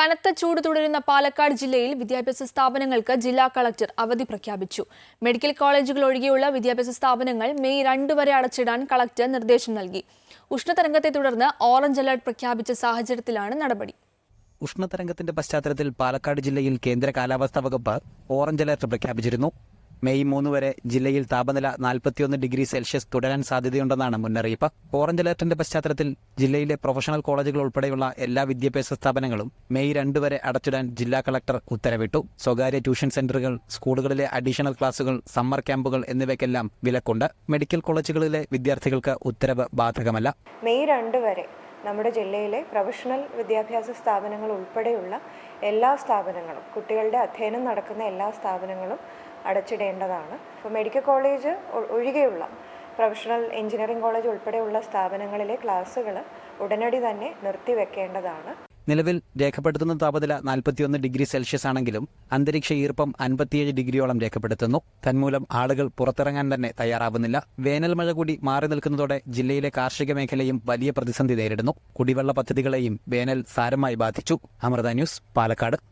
കനത്ത ചൂട് തുടരുന്ന പാലക്കാട് ജില്ലയിൽ വിദ്യാഭ്യാസ സ്ഥാപനങ്ങൾക്ക് ജില്ലാ കളക്ടർ അവധി പ്രഖ്യാപിച്ചു. മെഡിക്കൽ കോളേജുകൾ ഒഴികെയുള്ള വിദ്യാഭ്യാസ സ്ഥാപനങ്ങൾ മെയ് രണ്ട് വരെ അടച്ചിടാൻ കളക്ടർ നിർദ്ദേശം നൽകി. ഉഷ്ണതരംഗത്തെ തുടർന്ന് ഓറഞ്ച് അലർട്ട് പ്രഖ്യാപിച്ച സാഹചര്യത്തിലാണ് നടപടി. ഉഷ്ണതരംഗത്തിന്റെ പശ്ചാത്തലത്തിൽ പാലക്കാട് ജില്ലയിൽ കേന്ദ്ര കാലാവസ്ഥാ വകുപ്പ് ഓറഞ്ച് അലർട്ട് പ്രഖ്യാപിച്ചിരുന്നു. മെയ് മൂന്ന് വരെ ജില്ലയിൽ താപനില നാൽപ്പത്തിയൊന്ന് ഡിഗ്രി സെൽഷ്യസ് തുടരാൻ സാധ്യതയുണ്ടെന്നാണ് മുന്നറിയിപ്പ്. ഓറഞ്ച് അലർട്ടിന്റെ പശ്ചാത്തലത്തിൽ ജില്ലയിലെ പ്രൊഫഷണൽ കോളേജുകൾ ഉൾപ്പെടെയുള്ള എല്ലാ വിദ്യാഭ്യാസ സ്ഥാപനങ്ങളും മെയ് രണ്ട് വരെ അടച്ചിടാൻ ജില്ലാ കളക്ടർ ഉത്തരവിട്ടു. സ്വകാര്യ ട്യൂഷൻ സെന്ററുകൾ സ്കൂളുകളിലെ അഡീഷണൽ ക്ലാസുകൾ സമ്മർ ക്യാമ്പുകൾ എന്നിവയ്ക്കെല്ലാം വിലക്കുണ്ട്. മെഡിക്കൽ കോളേജുകളിലെ വിദ്യാർത്ഥികൾക്ക് ഉത്തരവ് ബാധകമല്ല. മെയ് രണ്ട് വരെ നമ്മുടെ ജില്ലയിലെ പ്രൊഫഷണൽ വിദ്യാഭ്യാസ സ്ഥാപനങ്ങൾ ഉൾപ്പെടെയുള്ള എല്ലാ സ്ഥാപനങ്ങളും കുട്ടികളുടെ അധ്യയനം നടക്കുന്ന എല്ലാ സ്ഥാപനങ്ങളും അടച്ചിടേണ്ടതാണ്. ഇപ്പോൾ മെഡിക്കൽ കോളേജ് ഒഴികെയുള്ള പ്രൊഫഷണൽ എഞ്ചിനീയറിംഗ് കോളേജ് ഉൾപ്പെടെയുള്ള സ്ഥാപനങ്ങളിലെ ക്ലാസ്സുകൾ ഉടനടി തന്നെ നിർത്തിവെക്കേണ്ടതാണ്. നിലവിൽ രേഖപ്പെടുത്തുന്ന താപനില നാൽപ്പത്തിയൊന്ന് ഡിഗ്രി സെൽഷ്യസ് ആണെങ്കിലും അന്തരീക്ഷ ഈർപ്പം അൻപത്തിയേഴ് ഡിഗ്രിയോളം രേഖപ്പെടുത്തുന്നു. തന്മൂലം ആളുകൾ പുറത്തിറങ്ങാൻ തന്നെ തയ്യാറാവുന്നില്ല. വേനൽ മഴ കൂടി മാറി നിൽക്കുന്നതോടെ ജില്ലയിലെ കാർഷിക മേഖലയും വലിയ പ്രതിസന്ധി നേരിടുന്നു. കുടിവെള്ള പദ്ധതികളെയും വേനൽ സാരമായി ബാധിച്ചു. അമൃത ന്യൂസ് പാലക്കാട്.